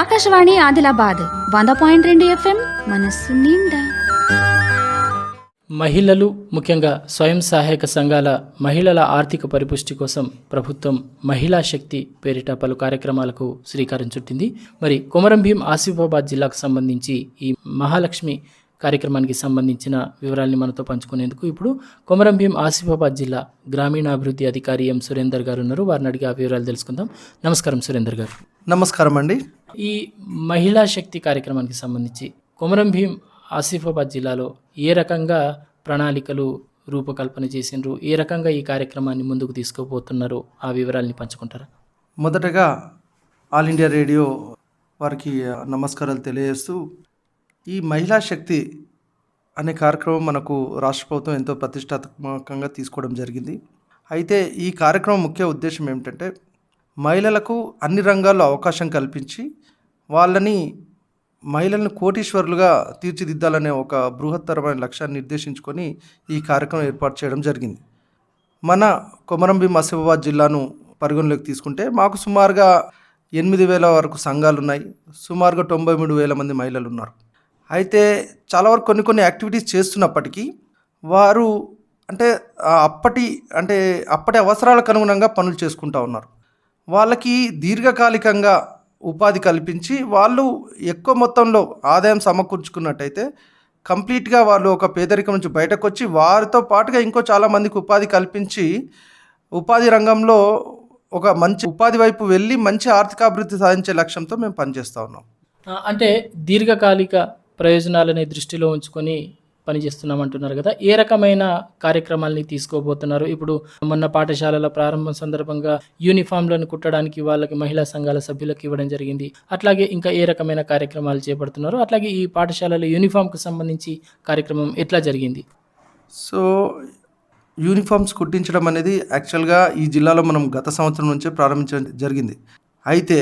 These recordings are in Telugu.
ఆకాశవాణి ఆదిలాబాద్ వంద పాయింట్ రెండు ఎఫ్ఎం మనస్సు నిండా. మహిళలు ముఖ్యంగా స్వయం సహాయక సంఘాల మహిళల ఆర్థిక పరిపుష్టి కోసం ప్రభుత్వం మహిళా శక్తి పేరిట పలు కార్యక్రమాలకు శ్రీకారం చుట్టింది. మరి కొమరం భీం ఆసిఫాబాద్ జిల్లాకు సంబంధించి ఈ మహాలక్ష్మి కార్యక్రమానికి సంబంధించిన వివరాల్ని మనతో పంచుకునేందుకు ఇప్పుడు కొమరం భీం ఆసిఫాబాద్ జిల్లా గ్రామీణాభివృద్ధి అధికారి ఎం సురేందర్ గారు ఉన్నారు. వారిని అడిగి ఆ వివరాలు తెలుసుకుందాం. నమస్కారం సురేందర్ గారు. నమస్కారం అండి. ఈ మహిళా శక్తి కార్యక్రమానికి సంబంధించి కొమరం భీం ఆసిఫాబాద్ జిల్లాలో ఏ రకంగా ప్రణాళికలు రూపకల్పన చేసిండ్రు? ఏ రకంగా ఈ కార్యక్రమాన్ని ముందుకు తీసుకుపోతున్నారో? ఆ వివరాల్ని పంచుకుంటారా? మొదటగా ఆల్ ఇండియా రేడియో వారికి నమస్కారాలు తెలియజేస్తూ ఈ మహిళా శక్తి అనే కార్యక్రమం మనకు రాష్ట్ర ప్రభుత్వం ఎంతో ప్రతిష్టాత్మకంగా తీసుకోవడం జరిగింది. అయితే ఈ కార్యక్రమం ముఖ్య ఉద్దేశం ఏమిటంటే మహిళలకు అన్ని రంగాల్లో అవకాశం కల్పించి వాళ్ళని మహిళలను కోటీశ్వరులుగా తీర్చిదిద్దాలనే ఒక బృహత్తరమైన లక్ష్యాన్ని నిర్దేశించుకొని ఈ కార్యక్రమం ఏర్పాటు చేయడం జరిగింది. మన కొమరంభీం ఆసిఫాబాద్ జిల్లాను పరిగణలోకి తీసుకుంటే మాకు సుమారుగా ఎనిమిది వేల వరకు సంఘాలు ఉన్నాయి సుమారుగా తొంభై మూడు వేల మంది మహిళలు ఉన్నారు. అయితే చాలా వరకు కొన్ని కొన్ని యాక్టివిటీస్ చేస్తున్నప్పటికీ వారు అంటే అప్పటి అంటే అప్పటి అవసరాలకు అనుగుణంగా పనులు చేసుకుంటూ ఉన్నారు. వాళ్ళకి దీర్ఘకాలికంగా ఉపాధి కల్పించి వాళ్ళు ఎక్కువ మొత్తంలో ఆదాయం సమకూర్చుకున్నట్టయితే కంప్లీట్గా వాళ్ళు ఒక పేదరికం నుంచి బయటకు వచ్చి వారితో పాటుగా ఇంకో చాలామందికి ఉపాధి కల్పించి ఉపాధి రంగంలో ఒక మంచి ఉపాధి వైపు వెళ్ళి మంచి ఆర్థికాభివృద్ధి సాధించే లక్ష్యంతో మేము పనిచేస్తూ ఉన్నాం. అంటే దీర్ఘకాలిక ప్రయోజనాలని దృష్టిలో ఉంచుకొని పనిచేస్తున్నాం అంటున్నారు కదా. ఏ రకమైన కార్యక్రమాల్ని తీసుకోబోతున్నారు? ఇప్పుడు మొన్న పాఠశాలల ప్రారంభం సందర్భంగా యూనిఫామ్లను కుట్టడానికి వాళ్ళకి మహిళా సంఘాల సభ్యులకు ఇవ్వడం జరిగింది. అట్లాగే ఇంకా ఏ రకమైన కార్యక్రమాలు చేపడుతున్నారు? అట్లాగే ఈ పాఠశాలల యూనిఫామ్కు సంబంధించి కార్యక్రమం ఎట్లా జరిగింది? సో యూనిఫామ్స్ కుట్టించడం అనేది యాక్చువల్గా ఈ జిల్లాలో మనం గత సంవత్సరం నుంచే ప్రారంభించడం జరిగింది. అయితే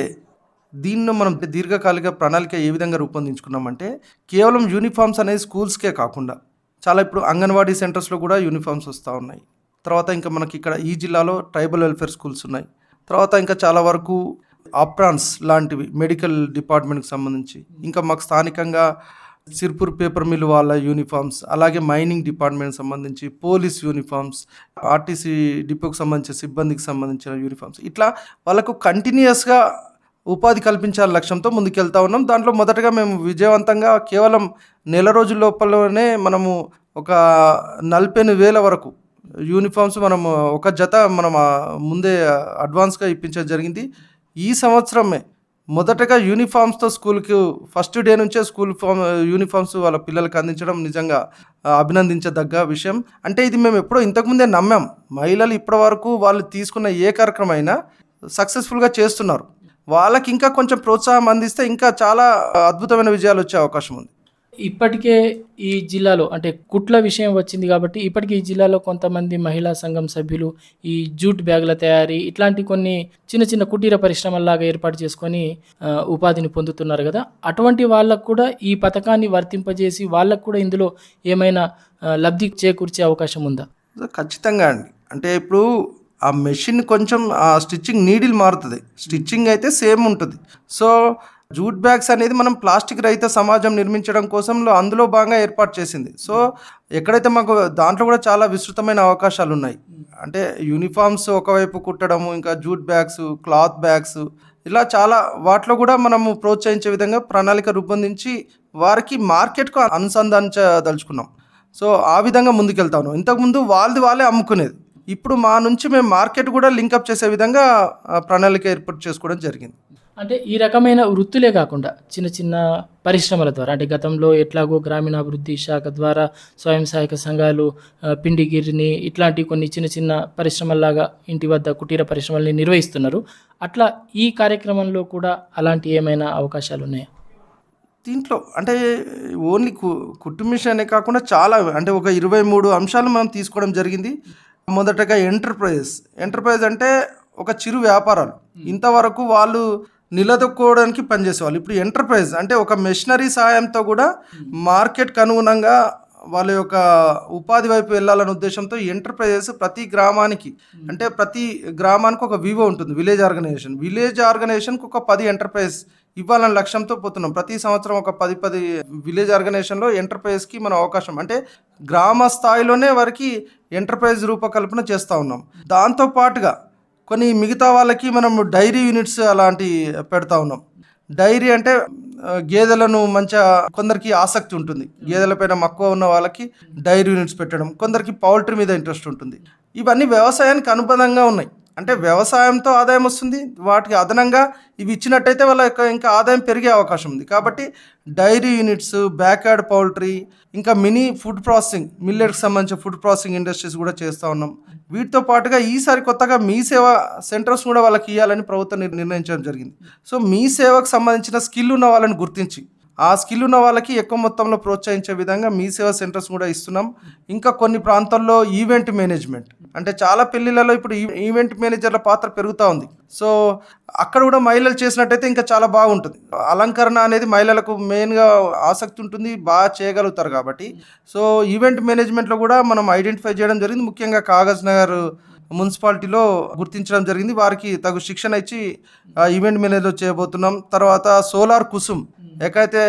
దీనిలో మనం దీర్ఘకాలిక ప్రణాళిక ఏ విధంగా రూపొందించుకున్నామంటే కేవలం యూనిఫామ్స్ అనేది స్కూల్స్కే కాకుండా చాలా ఇప్పుడు అంగన్వాడీ సెంటర్స్లో కూడా యూనిఫామ్స్ వస్తూ ఉన్నాయి. తర్వాత ఇంకా మనకి ఇక్కడ ఈ జిల్లాలో ట్రైబల్ వెల్ఫేర్ స్కూల్స్ ఉన్నాయి. తర్వాత ఇంకా చాలా వరకు ఆప్రాన్స్ లాంటివి మెడికల్ డిపార్ట్మెంట్కి సంబంధించి ఇంకా మాకు స్థానికంగా సిర్పూర్ పేపర్ మిల్ వాళ్ళ యూనిఫామ్స్ అలాగే మైనింగ్ డిపార్ట్మెంట్ సంబంధించి పోలీస్ యూనిఫామ్స్ ఆర్టీసీ డిపోకి సంబంధించిన సిబ్బందికి సంబంధించిన యూనిఫామ్స్ ఇట్లా వాళ్ళకు కంటిన్యూస్గా ఉపాధి కల్పించాల లక్ష్యంతో ముందుకెళ్తా ఉన్నాం. దాంట్లో మొదటగా మేము విజయవంతంగా కేవలం నెల రోజుల లోపలనే మనము ఒక నలభై వేల వరకు యూనిఫామ్స్ మనం ఒక జత మనం ముందే అడ్వాన్స్గా ఇప్పించడం జరిగింది. ఈ సంవత్సరమే మొదటగా యూనిఫామ్స్తో స్కూల్కి ఫస్ట్ డే నుంచే స్కూల్ ఫామ్ యూనిఫామ్స్ వాళ్ళ పిల్లలకు అందించడం నిజంగా అభినందించదగ్గ విషయం. అంటే ఇది మేము ఎప్పుడో ఇంతకుముందే నమ్మాం. మహిళలు ఇప్పటి వరకు వాళ్ళు తీసుకున్న ఏ కార్యక్రమం అయినా సక్సెస్ఫుల్గా చేస్తున్నారు. వాళ్ళకి ఇంకా కొంచెం ప్రోత్సాహం అందిస్తే ఇంకా చాలా అద్భుతమైన విజయాలు వచ్చే అవకాశం ఉంది. ఇప్పటికే ఈ జిల్లాలో అంటే కుట్ల విషయం వచ్చింది కాబట్టి ఇప్పటికే ఈ జిల్లాలో కొంతమంది మహిళా సంఘం సభ్యులు ఈ జూట్ బ్యాగుల తయారీ ఇట్లాంటి కొన్ని చిన్న చిన్న కుటీర పరిశ్రమల్లాగా ఏర్పాటు చేసుకొని ఉపాధిని పొందుతున్నారు కదా. అటువంటి వాళ్ళకు కూడా ఈ పథకాన్ని వర్తింపజేసి వాళ్ళకు కూడా ఇందులో ఏమైనా లబ్ధి చేకూర్చే అవకాశం ఉందా? ఖచ్చితంగా అండి. అంటే ఇప్పుడు ఆ మెషిన్ కొంచెం ఆ స్టిచ్చింగ్ నీడిల్ మారుతుంది. స్టిచ్చింగ్ అయితే సేమ్ ఉంటుంది. సో జూట్ బ్యాగ్స్ అనేది మనం ప్లాస్టిక్ రహిత సమాజం నిర్మించడం కోసం అందులో భాగంగా ఏర్పాటు చేసింది. సో ఎక్కడైతే మాకు దాంట్లో కూడా చాలా విస్తృతమైన అవకాశాలు ఉన్నాయి. అంటే యూనిఫామ్స్ ఒకవైపు కుట్టడము ఇంకా జూట్ బ్యాగ్స్ క్లాత్ బ్యాగ్స్ ఇలా చాలా వాటిలో కూడా మనము ప్రోత్సహించే విధంగా ప్రణాళిక రూపొందించి వారికి మార్కెట్కు అనుసంధానించదలుచుకున్నాం. సో ఆ విధంగా ముందుకెళ్తా ఉన్నాం ఇంతకుముందు వాళ్ళది వాళ్ళే అమ్ముకునేది. ఇప్పుడు మా నుంచి మేము మార్కెట్ కూడా లింకప్ చేసే విధంగా ప్రణాళిక ఏర్పాటు చేసుకోవడం జరిగింది. అంటే ఈ రకమైన వృత్తులే కాకుండా చిన్న చిన్న పరిశ్రమల ద్వారా అంటే గతంలో ఎట్లాగో గ్రామీణాభివృద్ధి శాఖ ద్వారా స్వయం సహాయక సంఘాలు పిండి గిరిని ఇట్లాంటి కొన్ని చిన్న చిన్న పరిశ్రమల్లాగా ఇంటి వద్ద కుటీర పరిశ్రమల్ని నిర్వహిస్తున్నారు. అట్లా ఈ కార్యక్రమంలో కూడా అలాంటి ఏమైనా అవకాశాలు ఉన్నాయా? దీంట్లో అంటే ఓన్లీ కు అనే కాకుండా చాలా అంటే ఒక ఇరవై మూడు అంశాలు మనం తీసుకోవడం జరిగింది. మొదటగా ఎంటర్ప్రైజెస్. ఎంటర్ప్రైజ్ అంటే ఒక చిరు వ్యాపారాలు. ఇంతవరకు వాళ్ళు నిలదొక్కుకోవడానికి పనిచేసేవాళ్ళు. ఇప్పుడు ఎంటర్ప్రైజ్ అంటే ఒక మెషినరీ సహాయంతో కూడా మార్కెట్కి అనుగుణంగా వాళ్ళ యొక్క ఉపాధి వైపు వెళ్ళాలనే ఉద్దేశంతో ఎంటర్ప్రైజెస్ ప్రతి గ్రామానికి అంటే ప్రతి గ్రామానికి ఒక వివో ఉంటుంది. Village organisation. విలేజ్ ఆర్గనైజేషన్కి ఒక పది ఎంటర్ప్రైజ్ ఇవ్వాలని లక్ష్యంతో పోతున్నాం. ప్రతి సంవత్సరం ఒక పది పది విలేజ్ ఆర్గనైజేషన్లో ఎంటర్ప్రైజ్కి మనం అవకాశం. అంటే గ్రామ స్థాయిలోనే వారికి ఎంటర్ప్రైజ్ రూపకల్పన చేస్తూ ఉన్నాం. దాంతో పాటుగా కొన్ని మిగతా వాళ్ళకి మనం డైరీ యూనిట్స్ అలాంటి పెడతా ఉన్నాం. డైరీ అంటే గేదెలను మంచిగా కొందరికి ఆసక్తి ఉంటుంది. గేదెలపైన మక్కువ ఉన్న వాళ్ళకి డైరీ యూనిట్స్ పెట్టడం కొందరికి పౌల్ట్రీ మీద ఇంట్రెస్ట్ ఉంటుంది. ఇవన్నీ వ్యవసాయానికి అనుబంధంగా ఉన్నాయి. అంటే వ్యవసాయంతో ఆదాయం వస్తుంది వాటికి అదనంగా ఇవి ఇచ్చినట్టయితే వాళ్ళ యొక్క ఇంకా ఆదాయం పెరిగే అవకాశం ఉంది. కాబట్టి డైరీ యూనిట్స్ బ్యాక్యార్డ్ పౌల్ట్రీ ఇంకా మినీ ఫుడ్ ప్రాసెసింగ్ మిల్లెట్కి సంబంధించిన ఫుడ్ ప్రాసెసింగ్ ఇండస్ట్రీస్ కూడా చేస్తూ ఉన్నాం. వీటితో పాటుగా ఈసారి కొత్తగా మీ సేవ సెంటర్స్ కూడా వాళ్ళకి ఇవ్వాలని ప్రభుత్వం నిర్ణయించడం జరిగింది. సో మీ సేవకు సంబంధించిన స్కిల్ ఉన్న వాళ్ళని గుర్తించి ఆ స్కిల్ ఉన్న వాళ్ళకి ఎక్కువ మొత్తంలో ప్రోత్సహించే విధంగా మీ సేవ సెంటర్స్ కూడా ఇస్తున్నాం. ఇంకా కొన్ని ప్రాంతాల్లో ఈవెంట్ మేనేజ్మెంట్. అంటే చాలా పెళ్ళిళ్ళలో ఇప్పుడు ఈవెంట్ మేనేజర్ల పాత్ర పెరుగుతూ ఉంది. సో అక్కడ కూడా మహిళలు చేసినట్టయితే ఇంకా చాలా బాగుంటుంది. అలంకరణ అనేది మహిళలకు మెయిన్గా ఆసక్తి ఉంటుంది బాగా చేయగలుగుతారు కాబట్టి. సో ఈవెంట్ మేనేజ్మెంట్లో కూడా మనం ఐడెంటిఫై చేయడం జరిగింది. ముఖ్యంగా కాగజ్ నగర్ మున్సిపాలిటీలో గుర్తించడం జరిగింది. వారికి తగు శిక్షణ ఇచ్చి ఈవెంట్ మేనేజర్ చేయబోతున్నాం. తర్వాత సోలార్ కుసుమ్ ఎక్కడైతే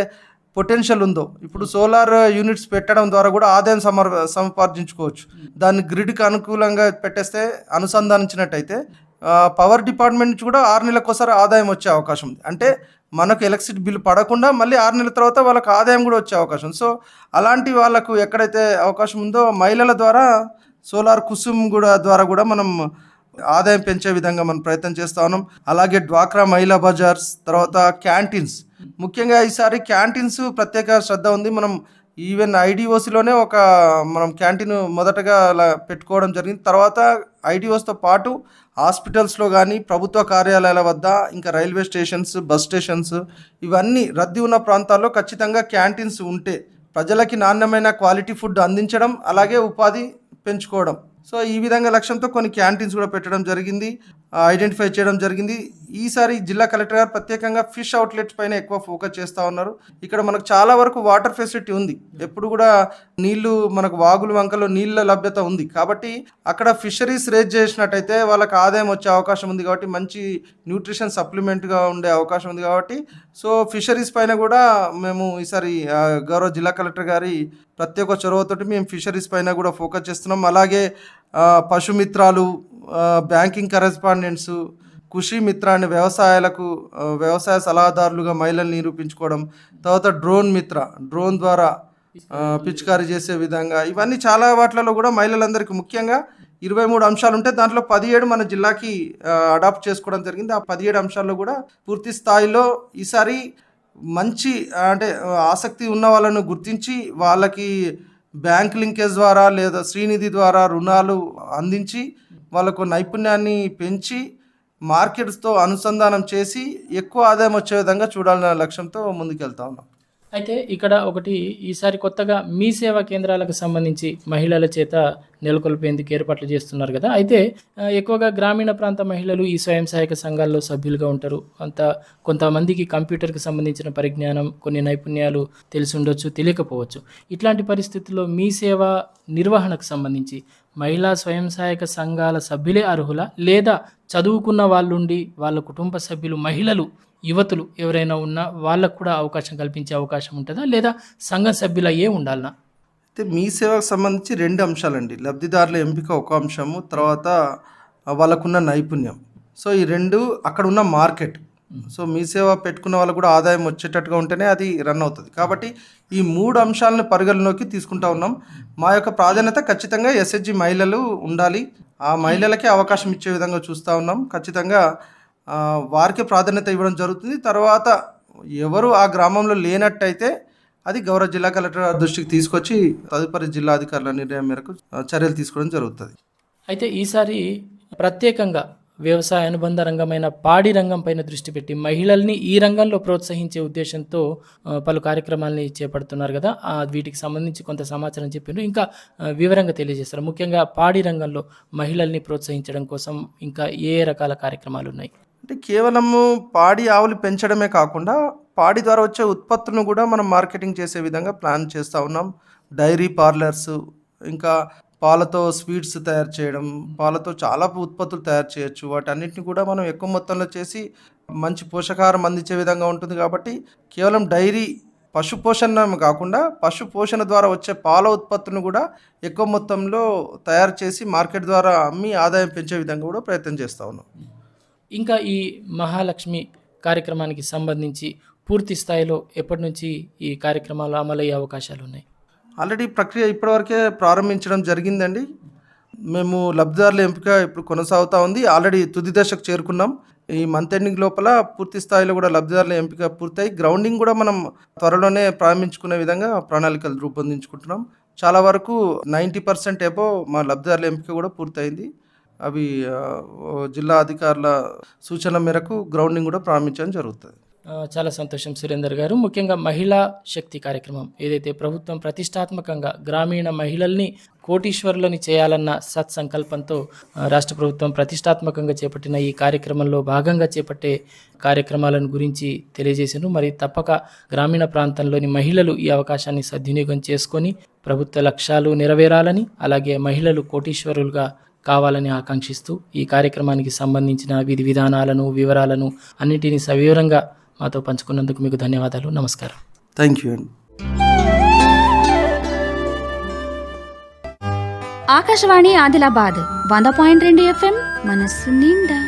పొటెన్షియల్ ఉందో ఇప్పుడు సోలార్ యూనిట్స్ పెట్టడం ద్వారా కూడా ఆదాయం సమర్ సంపార్జించుకోవచ్చు దాన్ని గ్రిడ్కి అనుకూలంగా పెట్టేస్తే అనుసంధానించినట్టయితే పవర్ డిపార్ట్మెంట్ నుంచి కూడా ఆరు నెలలకోసారి ఆదాయం వచ్చే అవకాశం ఉంది. అంటే మనకు ఎలక్ట్రిసిటీ బిల్ పడకుండా మళ్ళీ ఆరు నెలల తర్వాత వాళ్ళకి ఆదాయం కూడా వచ్చే అవకాశం ఉంది. సో అలాంటి వాళ్ళకు ఎక్కడైతే అవకాశం ఉందో మహిళల ద్వారా సోలార్ కుసుమ్ కూడా ద్వారా కూడా మనం ఆదాయం పెంచే విధంగా మనం ప్రయత్నం చేస్తా ఉన్నాం. అలాగే డ్వాక్రా మహిళా బజార్స్ తర్వాత క్యాంటీన్స్ ముఖ్యంగా ఈసారి క్యాంటీన్స్ ప్రత్యేక శ్రద్ధ ఉంది. మనం ఈవెన్ ఐడిఓసిలోనే ఒక మనం క్యాంటీన్ మొదటగా అలా పెట్టుకోవడం జరిగింది. తర్వాత ఐడిఓస్తో పాటు హాస్పిటల్స్లో కానీ ప్రభుత్వ కార్యాలయాల వద్ద ఇంకా రైల్వే స్టేషన్స్ బస్ స్టేషన్స్ ఇవన్నీ రద్దీ ఉన్న ప్రాంతాల్లో ఖచ్చితంగా క్యాంటీన్స్ ఉంటే ప్రజలకి నాణ్యమైన క్వాలిటీ ఫుడ్ అందించడం అలాగే ఉపాధి పెంచుకోవడం. సో ఈ విధంగా లక్ష్యంతో కొన్ని క్యాంటీన్స్ కూడా పెట్టడం జరిగింది ఐడెంటిఫై చేయడం జరిగింది. ఈసారి జిల్లా కలెక్టర్ గారు ప్రత్యేకంగా ఫిష్ అవుట్లెట్స్ పైన ఎక్కువ ఫోకస్ చేస్తూ ఉన్నారు. ఇక్కడ మనకు చాలా వరకు వాటర్ ఫెసిలిటీ ఉంది. ఎప్పుడు కూడా నీళ్ళు మనకు వాగులు వంకలు నీళ్ళ లభ్యత ఉంది. కాబట్టి అక్కడ ఫిషరీస్ రేజ్ చేసినట్టయితే వాళ్ళకి ఆదాయం వచ్చే అవకాశం ఉంది కాబట్టి మంచి న్యూట్రిషన్ సప్లిమెంట్గా ఉండే అవకాశం ఉంది కాబట్టి. సో ఫిషరీస్ పైన కూడా మేము ఈసారి గౌరవ జిల్లా కలెక్టర్ గారి ప్రత్యేక చొరవతోటి మేము ఫిషరీస్ పైన కూడా ఫోకస్ చేస్తున్నాం. అలాగే పశుమిత్రాలు బ్యాంకింగ్ కరెస్పాండెంట్స్ కృషి మిత్ర అనే వ్యవసాయాలకు వ్యవసాయ సలహాదారులుగా మహిళల్ని నిరూపించుకోవడం తర్వాత డ్రోన్ మిత్ర డ్రోన్ ద్వారా పిచికారీ చేసే విధంగా ఇవన్నీ చాలా వాటిలలో కూడా మహిళలందరికీ ముఖ్యంగా ఇరవై మూడు అంశాలు ఉంటే దాంట్లో పదిహేడు మన జిల్లాకి అడాప్ట్ చేసుకోవడం జరిగింది. ఆ పదిహేడు అంశాల్లో కూడా పూర్తి స్థాయిలో ఈసారి మంచి అంటే ఆసక్తి ఉన్న వాళ్ళను గుర్తించి వాళ్ళకి బ్యాంక్ లింకేజ్ ద్వారా లేదా శ్రీనిధి ద్వారా రుణాలు అందించి వాళ్ళకు నైపుణ్యాన్ని పెంచి మార్కెట్స్తో అనుసంధానం చేసి ఎక్కువ ఆదాయం వచ్చే విధంగా చూడాలనే లక్ష్యంతో ముందుకెళ్తా ఉన్నాం. అయితే ఇక్కడ ఒకటి ఈసారి కొత్తగా మీ సేవా కేంద్రాలకు సంబంధించి మహిళల చేత నెలకొల్పేందుకు ఏర్పాట్లు చేస్తున్నారు కదా. అయితే ఎక్కువగా గ్రామీణ ప్రాంత మహిళలు ఈ స్వయం సహాయక సంఘాల్లో సభ్యులుగా ఉంటారు. అంత కొంతమందికి కంప్యూటర్కి సంబంధించిన పరిజ్ఞానం కొన్ని నైపుణ్యాలు తెలిసి ఉండొచ్చు తెలియకపోవచ్చు. ఇట్లాంటి పరిస్థితుల్లో మీ సేవ నిర్వహణకు సంబంధించి మహిళా స్వయం సహాయక సంఘాల సభ్యులే అర్హుల? లేదా చదువుకున్న వాళ్ళుండి వాళ్ళ కుటుంబ సభ్యులు మహిళలు యువతులు ఎవరైనా ఉన్నా వాళ్ళకు కూడా అవకాశం కల్పించే అవకాశం ఉంటుందా? లేదా సంఘ సభ్యులయ్యే ఉండాలనా? అయితే మీ సేవకు సంబంధించి రెండు అంశాలండి. లబ్ధిదారుల ఎంపిక ఒక అంశము తర్వాత వాళ్ళకున్న నైపుణ్యం. సో ఈ రెండు అక్కడ ఉన్న మార్కెట్. సో మీ సేవ పెట్టుకున్న వాళ్ళకు కూడా ఆదాయం వచ్చేటట్టుగా ఉంటేనే అది రన్ అవుతుంది. కాబట్టి ఈ మూడు అంశాలను పరిగణలోకి తీసుకుంటా ఉన్నాం. మా యొక్క ప్రాధాన్యత ఖచ్చితంగా ఎస్హెచ్జి మహిళలు ఉండాలి. ఆ మహిళలకే అవకాశం ఇచ్చే విధంగా చూస్తూ ఉన్నాం. ఖచ్చితంగా వారికి ప్రాధాన్యత ఇవ్వడం జరుగుతుంది. తర్వాత ఎవరు ఆ గ్రామంలో లేనట్టయితే అది గౌరవ జిల్లా కలెక్టర్ దృష్టికి తీసుకొచ్చి తదుపరి జిల్లా అధికారుల నిర్ణయం మేరకు చర్యలు తీసుకోవడం జరుగుతుంది. అయితే ఈసారి ప్రత్యేకంగా వ్యవసాయ అనుబంధ రంగమైన పాడి రంగంపైన దృష్టి పెట్టి మహిళల్ని ఈ రంగంలో ప్రోత్సహించే ఉద్దేశంతో పలు కార్యక్రమాల్ని చేపడుతున్నారు కదా. వీటికి సంబంధించి కొంత సమాచారం చెప్పిండ్రు ఇంకా వివరంగా తెలియజేస్తారు. ముఖ్యంగా పాడి రంగంలో మహిళల్ని ప్రోత్సహించడం కోసం ఇంకా ఏ రకాల కార్యక్రమాలు ఉన్నాయి? అంటే కేవలము పాడి ఆవులు పెంచడమే కాకుండా పాడి ద్వారా వచ్చే ఉత్పత్తులను కూడా మనం మార్కెటింగ్ చేసే విధంగా ప్లాన్ చేస్తూ ఉన్నాం. డైరీ పార్లర్స్ ఇంకా పాలతో స్వీట్స్ తయారు చేయడం పాలతో చాలా ఉత్పత్తులు తయారు చేయొచ్చు. వాటన్నిటిని కూడా మనం ఎక్కువ మొత్తంలో చేసి మంచి పోషకాహారం అందించే విధంగా ఉంటుంది కాబట్టి కేవలం డైరీ పశు పోషణ కాకుండా పశు పోషణ ద్వారా వచ్చే పాల ఉత్పత్తులను కూడా ఎక్కువ మొత్తంలో తయారు చేసి మార్కెట్ ద్వారా అమ్మి ఆదాయం పెంచే విధంగా కూడా ప్రయత్నం చేస్తూ ఉన్నాం. ఇంకా ఈ మహాలక్ష్మి కార్యక్రమానికి సంబంధించి పూర్తి స్థాయిలో ఎప్పటి నుంచి ఈ కార్యక్రమాలు అమలయ్యే అవకాశాలు ఉన్నాయి? ఆల్రెడీ ప్రక్రియ ఇప్పటివరకే ప్రారంభించడం జరిగిందండి. మేము లబ్ధిదారుల ఎంపిక ఇప్పుడు కొనసాగుతూ ఉంది. ఆల్రెడీ తుది దశకు చేరుకున్నాం. ఈ మంత్ ఎండింగ్ లోపల పూర్తి స్థాయిలో కూడా లబ్ధిదారుల ఎంపిక పూర్తయి గ్రౌండింగ్ కూడా మనం త్వరలోనే ప్రారంభించుకునే విధంగా ప్రణాళికలు రూపొందించుకుంటున్నాం. చాలా వరకు నైంటీ పర్సెంట్ ఎబో మా లబ్ధిదారుల ఎంపిక కూడా పూర్తయింది. అవి జిల్లా అధికారుల సూచన మేరకు గ్రౌండింగ్ కూడా ప్రారంభించడం జరుగుతుంది. చాలా సంతోషం సురేందర్ గారు. ముఖ్యంగా మహిళా శక్తి కార్యక్రమం. ఏదైతే ప్రభుత్వం ప్రతిష్టాత్మకంగా గ్రామీణ మహిళల్ని కోటీశ్వరులని చేయాలన్న సత్సంకల్పంతో రాష్ట్ర ప్రభుత్వం ప్రతిష్టాత్మకంగా చేపట్టిన ఈ కార్యక్రమంలో భాగంగా చేపట్టే కార్యక్రమాలను గురించి తెలియజేశాను. మరి తప్పక గ్రామీణ ప్రాంతంలోని మహిళలు ఈ అవకాశాన్ని సద్వినియోగం చేసుకొని ప్రభుత్వ లక్ష్యాలు నెరవేరాలని అలాగే మహిళలు కోటీశ్వరులుగా కావాలని ఆకాంక్షిస్తూ ఈ కార్యక్రమానికి సంబంధించిన విధి విధానాలను వివరాలను అన్నిటినీ సవివరంగా మాతో పంచుకున్నందుకు మీకు ధన్యవాదాలు. నమస్కారం. థ్యాంక్ యూ అండి. ఆకాశవాణి ఆదిలాబాద్ వంద పాయింట్ రెండు ఎఫ్ఎం మనస్సు నిండా